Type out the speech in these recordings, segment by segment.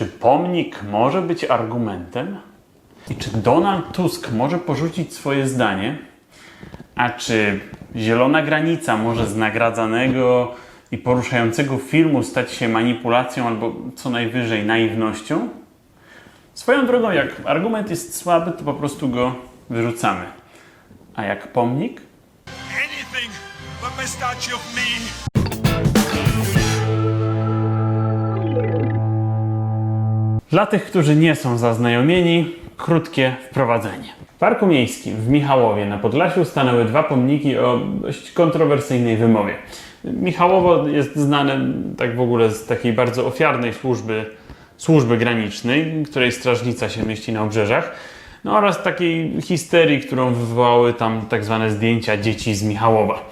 Czy pomnik może być argumentem? I czy Donald Tusk może porzucić swoje zdanie? A czy zielona granica może z nagradzanego i poruszającego filmu stać się manipulacją albo co najwyżej naiwnością? Swoją drogą, jak argument jest słaby, to po prostu go wyrzucamy. A jak pomnik? anything but my statue of me. Dla tych, którzy nie są zaznajomieni, krótkie wprowadzenie. W Parku Miejskim w Michałowie na Podlasiu stanęły dwa pomniki o dość kontrowersyjnej wymowie. Michałowo jest znane tak w ogóle z takiej bardzo ofiarnej służby, służby granicznej, której strażnica się mieści na obrzeżach, no oraz takiej histerii, którą wywołały tam tak zwane zdjęcia dzieci z Michałowa.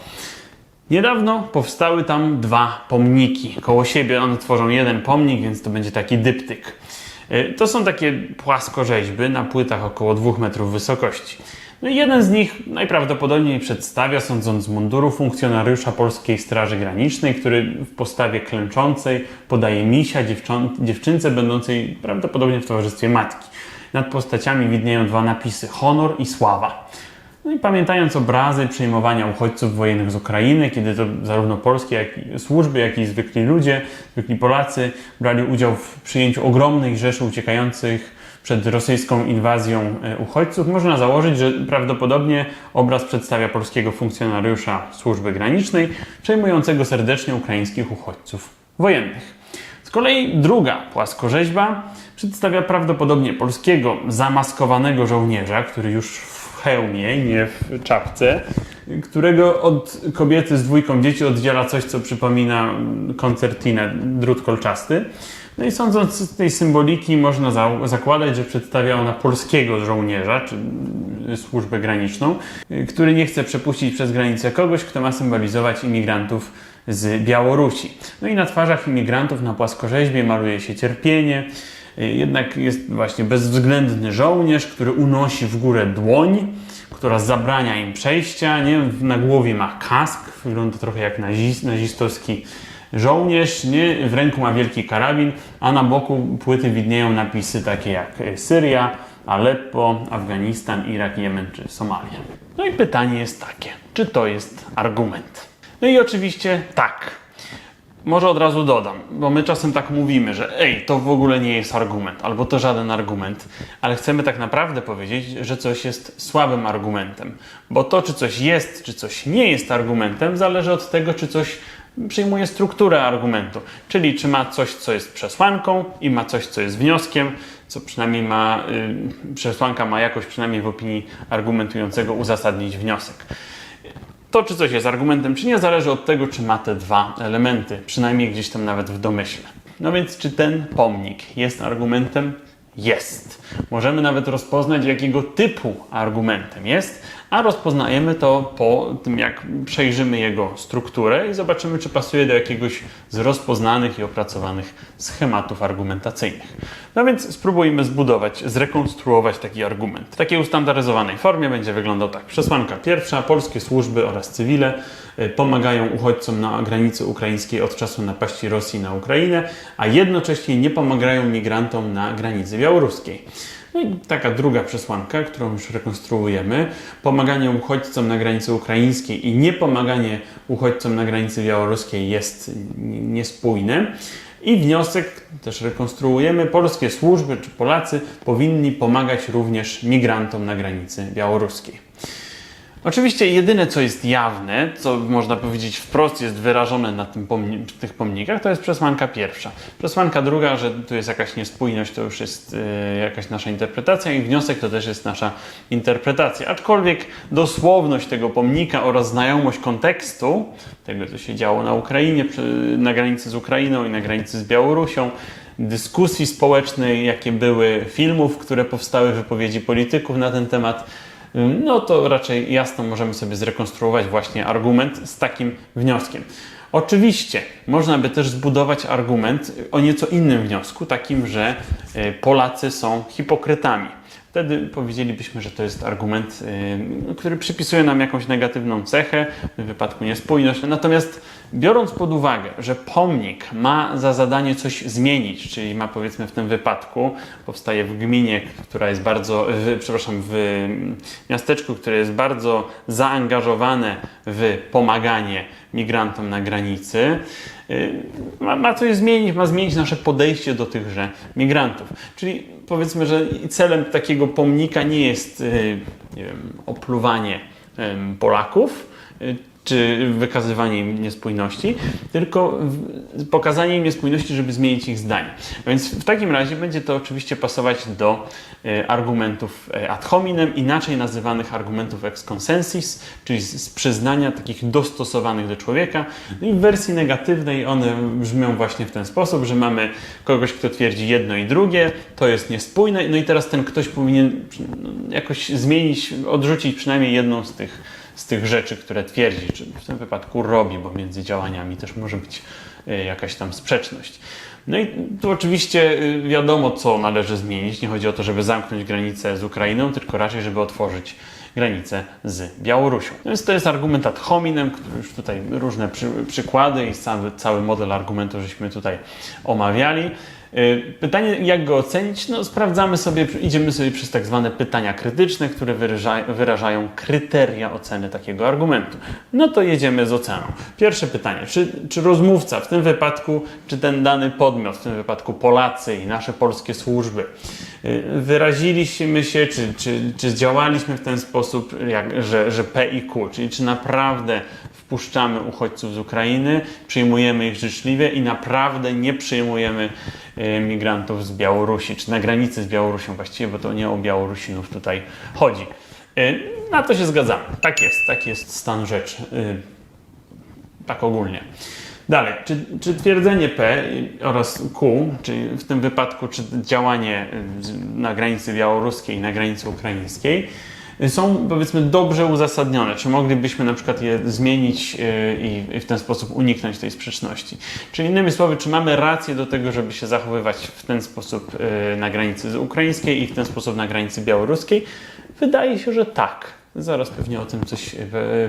Niedawno powstały tam dwa pomniki. Koło siebie one tworzą jeden pomnik, więc to będzie taki dyptyk. Y, To są takie płaskorzeźby na płytach około 2 metrów wysokości. No i jeden z nich najprawdopodobniej przedstawia, sądząc z munduru, funkcjonariusza Polskiej Straży Granicznej, który w postawie klęczącej podaje misia dziewczynce będącej prawdopodobnie w towarzystwie matki. Nad postaciami widnieją dwa napisy: honor i sława. No i pamiętając obrazy przyjmowania uchodźców wojennych z Ukrainy, kiedy to zarówno polskie jak i służby, jak i zwykli ludzie, zwykli Polacy brali udział w przyjęciu ogromnej rzeszy uciekających przed rosyjską inwazją e, uchodźców, można założyć, że prawdopodobnie obraz przedstawia polskiego funkcjonariusza służby granicznej przejmującego serdecznie ukraińskich uchodźców wojennych. Z kolei druga płaskorzeźba przedstawia prawdopodobnie polskiego zamaskowanego żołnierza, który już w hełmie, nie w czapce, którego od kobiety z dwójką dzieci oddziela coś, co przypomina koncertinę, drut kolczasty. No i sądząc z tej symboliki, można za zakładać, że przedstawia ona polskiego żołnierza, czy y, służbę graniczną, y, który nie chce przepuścić przez granicę kogoś, kto ma symbolizować imigrantów z Białorusi. No i na twarzach imigrantów na płaskorzeźbie maluje się cierpienie, jednak jest właśnie bezwzględny żołnierz, który unosi w górę dłoń, która zabrania im przejścia, nie? Na głowie ma kask, wygląda trochę jak naziz, nazistowski żołnierz, nie? W ręku ma wielki karabin, a na boku płyty widnieją napisy takie jak Syria, Aleppo, Afganistan, Irak, Jemen czy Somalia. No i pytanie jest takie, czy to jest argument? No i oczywiście tak. Może od razu dodam, bo my czasem tak mówimy, że ej, to w ogóle nie jest argument, albo to żaden argument, ale chcemy tak naprawdę powiedzieć, że coś jest słabym argumentem. Bo to, czy coś jest, czy coś nie jest argumentem, zależy od tego, czy coś przyjmuje strukturę argumentu. Czyli czy ma coś, co jest przesłanką i ma coś, co jest wnioskiem, co przynajmniej ma, y, przesłanka ma jakoś przynajmniej w opinii argumentującego uzasadnić wniosek. To, czy coś jest argumentem, czy nie, zależy od tego, czy ma te dwa elementy, przynajmniej gdzieś tam nawet w domyśle. No więc, czy ten pomnik jest argumentem? Jest. Możemy nawet rozpoznać, jakiego typu argumentem jest, a rozpoznajemy to po tym, jak przejrzymy jego strukturę i zobaczymy, czy pasuje do jakiegoś z rozpoznanych i opracowanych schematów argumentacyjnych. No więc spróbujmy zbudować, zrekonstruować taki argument. W takiej ustandaryzowanej formie będzie wyglądał tak. Przesłanka pierwsza. Polskie służby oraz cywile y, pomagają uchodźcom na granicy ukraińskiej od czasu napaści Rosji na Ukrainę, a jednocześnie nie pomagają migrantom na granicy białoruskiej. No i taka druga przesłanka, którą już rekonstruujemy, pomaganie uchodźcom na granicy ukraińskiej i niepomaganie uchodźcom na granicy białoruskiej jest niespójne. I wniosek też rekonstruujemy. Polskie służby czy Polacy powinni pomagać również migrantom na granicy białoruskiej. Oczywiście jedyne, co jest jawne, co można powiedzieć wprost jest wyrażone na pomni- tych pomnikach, to jest przesłanka pierwsza. Przesłanka druga, że tu jest jakaś niespójność, to już jest e, jakaś nasza interpretacja i wniosek to też jest nasza interpretacja. Aczkolwiek dosłowność tego pomnika oraz znajomość kontekstu, tego co się działo na Ukrainie, na granicy z Ukrainą i na granicy z Białorusią, dyskusji społecznej, jakie były, filmów, które powstały, wypowiedzi polityków na ten temat, no to raczej jasno możemy sobie zrekonstruować właśnie argument z takim wnioskiem. Oczywiście można by też zbudować argument o nieco innym wniosku, takim, że e, Polacy są hipokrytami. Wtedy powiedzielibyśmy, że to jest argument, y, który przypisuje nam jakąś negatywną cechę, w tym wypadku niespójność. Natomiast biorąc pod uwagę, że pomnik ma za zadanie coś zmienić, czyli ma powiedzmy w tym wypadku, powstaje w gminie, która jest bardzo, w, przepraszam, w miasteczku, które jest bardzo zaangażowane w pomaganie migrantom na granicy, y, ma, ma coś zmienić, ma zmienić nasze podejście do tychże migrantów. Czyli powiedzmy, że celem takiego pomnika nie jest y, nie wiem, opluwanie Polaków, y, czy wykazywanie im niespójności, tylko pokazanie im niespójności, żeby zmienić ich zdanie. Więc w takim razie będzie to oczywiście pasować do e, argumentów e, ad hominem, inaczej nazywanych argumentów ex consensus, czyli z, z przyznania takich dostosowanych do człowieka. No I w wersji negatywnej one brzmią właśnie w ten sposób, że mamy kogoś, kto twierdzi jedno i drugie, to jest niespójne, no i teraz ten ktoś powinien no, jakoś zmienić, odrzucić przynajmniej jedną z tych z tych rzeczy, które twierdzi, czy w tym wypadku robi, bo między działaniami też może być e, jakaś tam sprzeczność. No i tu oczywiście e, wiadomo, co należy zmienić. Nie chodzi o to, żeby zamknąć granicę z Ukrainą, tylko raczej, żeby otworzyć granicę z Białorusią. No więc to jest argument ad hominem, który już tutaj różne przy, przykłady i cały, cały model argumentu żeśmy tutaj omawiali. Y, Pytanie, jak go ocenić? No, sprawdzamy sobie, idziemy sobie przez tak zwane pytania krytyczne, które wyraża, wyrażają kryteria oceny takiego argumentu. No to jedziemy z oceną. Pierwsze pytanie, czy, czy rozmówca, w tym wypadku, czy ten dany podmiot, w tym wypadku Polacy i nasze polskie służby, y, wyraziliśmy się, czy, czy, czy działaliśmy w ten sposób, jak, że, że P i Q, czyli czy naprawdę wpuszczamy uchodźców z Ukrainy, przyjmujemy ich życzliwie i naprawdę nie przyjmujemy e, migrantów z Białorusi, czy na granicy z Białorusią właściwie, bo to nie o Białorusinów tutaj chodzi. E, Na to się zgadzamy. Tak jest, tak jest stan rzeczy. E, Tak ogólnie. Dalej, czy, czy twierdzenie P oraz Q, czyli w tym wypadku, czy działanie y, na granicy białoruskiej i na granicy ukraińskiej, y, są powiedzmy dobrze uzasadnione? Czy moglibyśmy na przykład je zmienić y, i, w ten sposób uniknąć tej sprzeczności? Czyli innymi słowy, czy mamy rację do tego, żeby się zachowywać w ten sposób y, na granicy ukraińskiej i w ten sposób na granicy białoruskiej? Wydaje się, że tak. Zaraz pewnie o tym coś e,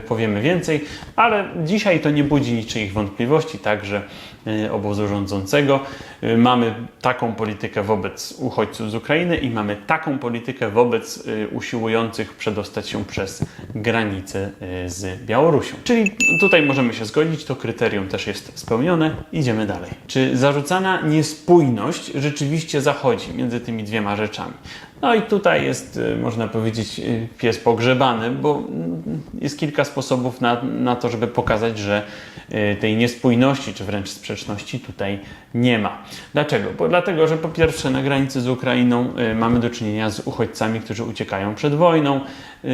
powiemy więcej, ale dzisiaj to nie budzi niczyich wątpliwości, także e, obozu rządzącego. E, Mamy taką politykę wobec uchodźców z Ukrainy i mamy taką politykę wobec usiłujących przedostać się przez granicę z Białorusią. Czyli tutaj możemy się zgodzić, to kryterium też jest spełnione. Idziemy dalej. Czy zarzucana niespójność rzeczywiście zachodzi między tymi dwiema rzeczami? No i tutaj jest, y, można powiedzieć, y, pies pogrzebany, bo mm, jest kilka sposobów na, na to, żeby pokazać, że y, tej niespójności, czy wręcz sprzeczności tutaj nie ma. Dlaczego? Bo dlatego, że po pierwsze na granicy z Ukrainą mamy do czynienia z uchodźcami, którzy uciekają przed wojną.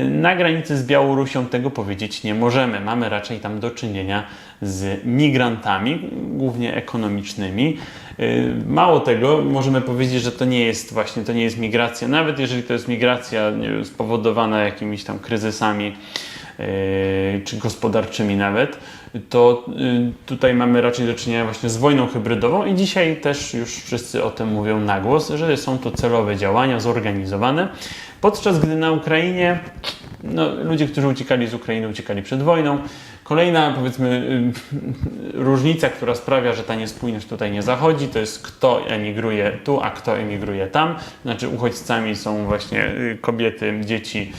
Na granicy z Białorusią tego powiedzieć nie możemy. Mamy raczej tam do czynienia z migrantami, głównie ekonomicznymi. Y, Mało tego, możemy powiedzieć, że to nie jest właśnie, to nie jest migracja, nawet jeżeli to jest migracja wiem, spowodowana jakimiś tam kryzysami y, czy gospodarczymi nawet, to y, tutaj mamy raczej do czynienia właśnie z wojną hybrydową i dzisiaj też już wszyscy o tym mówią na głos, że są to celowe działania zorganizowane, podczas gdy na Ukrainie no, ludzie, którzy uciekali z Ukrainy, uciekali przed wojną. Kolejna, powiedzmy, y, różnica, która sprawia, że ta niespójność tutaj nie zachodzi, to jest kto emigruje tu, a kto emigruje tam. Znaczy, uchodźcami są właśnie y, kobiety, dzieci,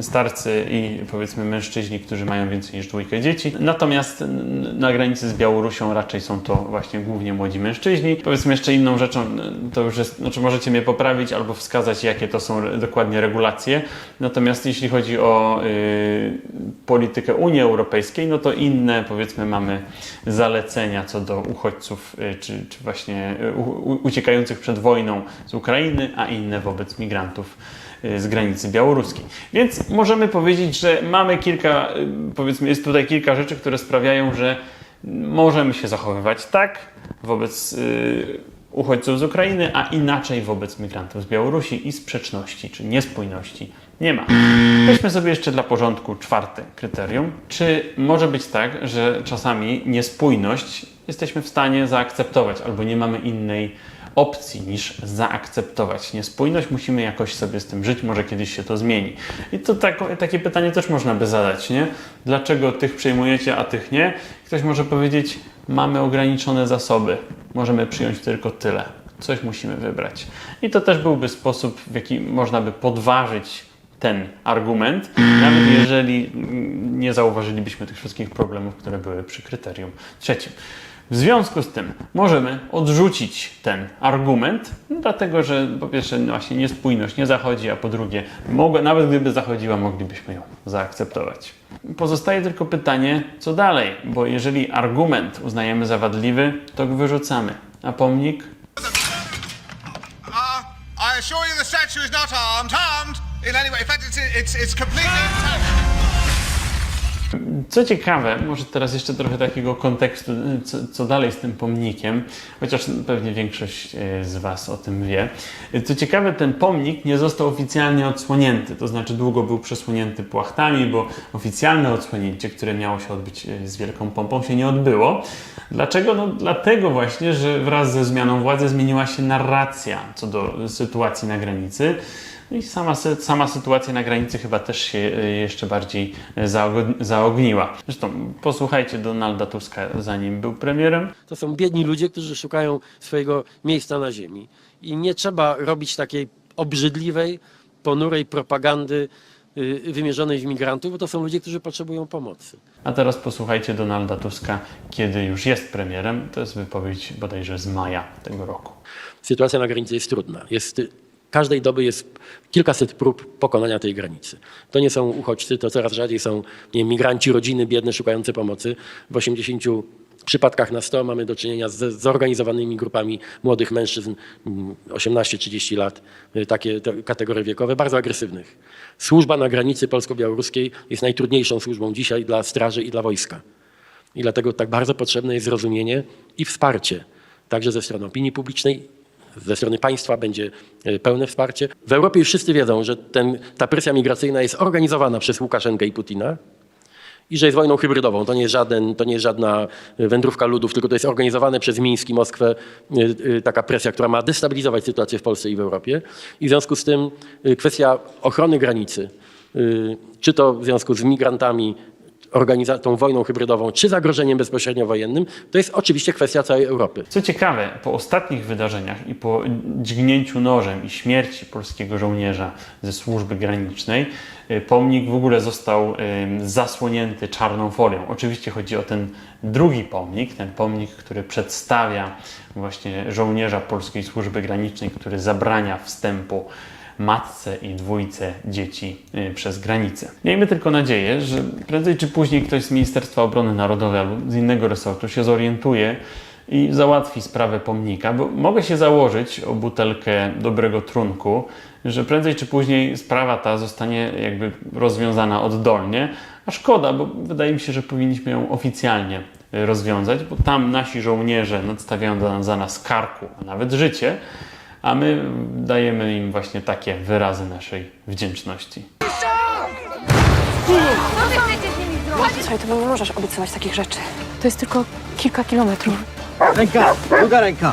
starcy i powiedzmy mężczyźni, którzy mają więcej niż dwójkę dzieci. Natomiast na granicy z Białorusią raczej są to właśnie głównie młodzi mężczyźni. Powiedzmy jeszcze inną rzeczą, to już jest, znaczy możecie mnie poprawić albo wskazać, jakie to są dokładnie regulacje. Natomiast jeśli chodzi o y, politykę Unii Europejskiej, no to inne, powiedzmy, mamy zalecenia co do uchodźców, y, czy, czy właśnie y, uciekających przed wojną z Ukrainy, a inne wobec migrantów z granicy białoruskiej. Więc możemy powiedzieć, że mamy kilka, powiedzmy, jest tutaj kilka rzeczy, które sprawiają, że możemy się zachowywać tak wobec uchodźców z Ukrainy, a inaczej wobec migrantów z Białorusi i sprzeczności czy niespójności nie ma. Weźmy sobie jeszcze dla porządku czwarte kryterium. Czy może być tak, że czasami niespójność jesteśmy w stanie zaakceptować albo nie mamy innej opcji niż zaakceptować niespójność. Musimy jakoś sobie z tym żyć, może kiedyś się to zmieni. I to tak, takie pytanie też można by zadać, nie? Dlaczego tych przyjmujecie, a tych nie? Ktoś może powiedzieć, mamy ograniczone zasoby, możemy przyjąć tylko tyle. Coś musimy wybrać. I to też byłby sposób, w jaki można by podważyć ten argument, nawet jeżeli mm, nie zauważylibyśmy tych wszystkich problemów, które były przy kryterium trzecim. W związku z tym możemy odrzucić ten argument, dlatego że po pierwsze no właśnie niespójność nie zachodzi, a po drugie mogę, nawet gdyby zachodziła, moglibyśmy ją zaakceptować. Pozostaje tylko pytanie, co dalej, bo jeżeli argument uznajemy za wadliwy, to go wyrzucamy, a pomnik Uh, I assure you the statue is not armed. In any way. In fact, it's, it's, it's completely. Co ciekawe, może teraz jeszcze trochę takiego kontekstu, co, co dalej z tym pomnikiem, chociaż pewnie większość e, z Was o tym wie. Co ciekawe, ten pomnik nie został oficjalnie odsłonięty, to znaczy długo był przesłonięty płachtami, bo oficjalne odsłonięcie, które miało się odbyć e, z wielką pompą, się nie odbyło. Dlaczego? No dlatego właśnie, że wraz ze zmianą władzy zmieniła się narracja co do sytuacji na granicy. No i sama, sama sytuacja na granicy chyba też się e, jeszcze bardziej e, zaog- zaogniła. Zresztą posłuchajcie Donalda Tuska, zanim był premierem. To są biedni ludzie, którzy szukają swojego miejsca na ziemi. I nie trzeba robić takiej obrzydliwej, ponurej propagandy y, wymierzonej w migrantów, bo to są ludzie, którzy potrzebują pomocy. A teraz posłuchajcie Donalda Tuska, kiedy już jest premierem. To jest wypowiedź bodajże z maja tego roku. Sytuacja na granicy jest trudna. Jest, każdej doby jest kilkaset prób pokonania tej granicy. To nie są uchodźcy, to coraz rzadziej są nie migranci, rodziny biedne szukające pomocy. W 80 przypadkach na 100 mamy do czynienia z zorganizowanymi grupami młodych mężczyzn, mm, 18-30 lat, y, takie te kategorie wiekowe, bardzo agresywnych. Służba na granicy polsko-białoruskiej jest najtrudniejszą służbą dzisiaj dla straży i dla wojska. I dlatego tak bardzo potrzebne jest zrozumienie i wsparcie, także ze strony opinii publicznej, ze strony państwa będzie e, pełne wsparcie. W Europie już wszyscy wiedzą, że ten, ta presja migracyjna jest organizowana przez Łukaszenkę i Putina i że jest wojną hybrydową. To nie jest, żaden, to nie jest żadna wędrówka ludów, tylko to jest organizowane przez Mińsk i Moskwę e, e, taka presja, która ma destabilizować sytuację w Polsce i w Europie. I w związku z tym kwestia ochrony granicy, czy to w związku z migrantami, tą wojną hybrydową, czy zagrożeniem bezpośrednio wojennym, to jest oczywiście kwestia całej Europy. Co ciekawe, po ostatnich wydarzeniach i po dźgnięciu nożem i śmierci polskiego żołnierza ze służby granicznej, y, pomnik w ogóle został ym, zasłonięty czarną folią. Oczywiście chodzi o ten drugi pomnik, ten pomnik, który przedstawia właśnie żołnierza polskiej służby granicznej, który zabrania wstępu matce i dwójce dzieci y, przez granicę. Miejmy tylko nadzieję, że prędzej czy później ktoś z Ministerstwa Obrony Narodowej albo z innego resortu się zorientuje i załatwi sprawę pomnika, bo mogę się założyć o butelkę dobrego trunku, że prędzej czy później sprawa ta zostanie jakby rozwiązana oddolnie, a szkoda, bo wydaje mi się, że powinniśmy ją oficjalnie y, rozwiązać, bo tam nasi żołnierze nadstawiają za- nas karku, a nawet życie, a my dajemy im właśnie takie wyrazy naszej wdzięczności. Słuchaj, to nie możesz obiecywać takich rzeczy. To jest tylko kilka kilometrów. Ręka, druga ręka.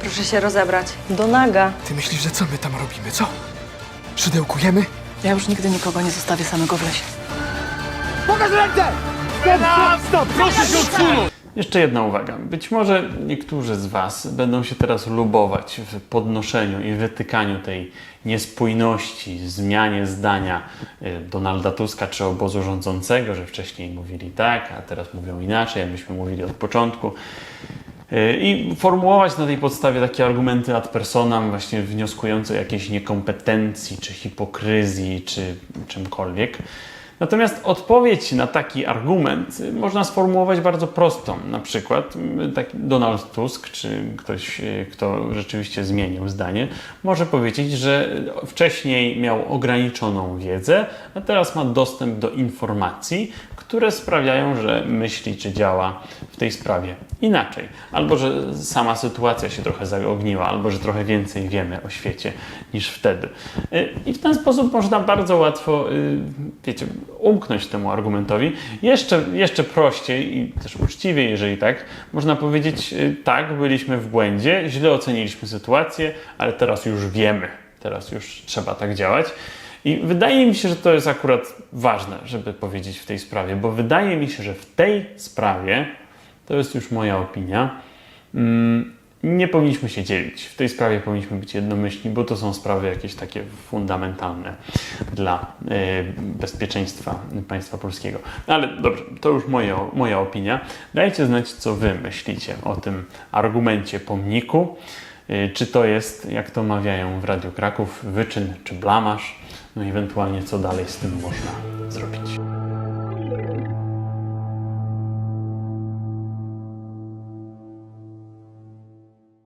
Proszę się rozebrać. Do naga. Ty myślisz, że co my tam robimy, co? Szydełkujemy? Ja już nigdy nikogo nie zostawię samego w lesie. Pokaż rękę! Stop, stop, proszę się odsunąć! Jeszcze jedna uwaga. Być może niektórzy z Was będą się teraz lubować w podnoszeniu i wytykaniu tej niespójności, zmianie zdania y, Donalda Tuska czy obozu rządzącego, że wcześniej mówili tak, a teraz mówią inaczej, a myśmy mówili od początku. Y, I formułować na tej podstawie takie argumenty ad personam, właśnie wnioskujące o jakieś niekompetencji, czy hipokryzji, czy czymkolwiek. Natomiast odpowiedź na taki argument można sformułować bardzo prosto. Na przykład y, taki Donald Tusk, czy ktoś, y, kto rzeczywiście zmienił zdanie, może powiedzieć, że wcześniej miał ograniczoną wiedzę, a teraz ma dostęp do informacji, które sprawiają, że myśli czy działa w tej sprawie inaczej. Albo że sama sytuacja się trochę zaogniła, albo że trochę więcej wiemy o świecie niż wtedy. Y, I w ten sposób można bardzo łatwo, y, wiecie, umknąć temu argumentowi. Jeszcze, jeszcze prościej i też uczciwiej, jeżeli tak, można powiedzieć y, tak, byliśmy w błędzie, źle oceniliśmy sytuację, ale teraz już wiemy, teraz już trzeba tak działać. I wydaje mi się, że to jest akurat ważne, żeby powiedzieć w tej sprawie, bo wydaje mi się, że w tej sprawie, to jest już moja opinia, mm, nie powinniśmy się dzielić. W tej sprawie powinniśmy być jednomyślni, bo to są sprawy jakieś takie fundamentalne dla e, bezpieczeństwa państwa polskiego. No ale dobrze, to już moja, moja opinia. Dajcie znać, co wy myślicie o tym argumencie pomniku. E, Czy to jest, jak to mawiają w Radiu Kraków, wyczyn czy blamasz? No i ewentualnie co dalej z tym można zrobić.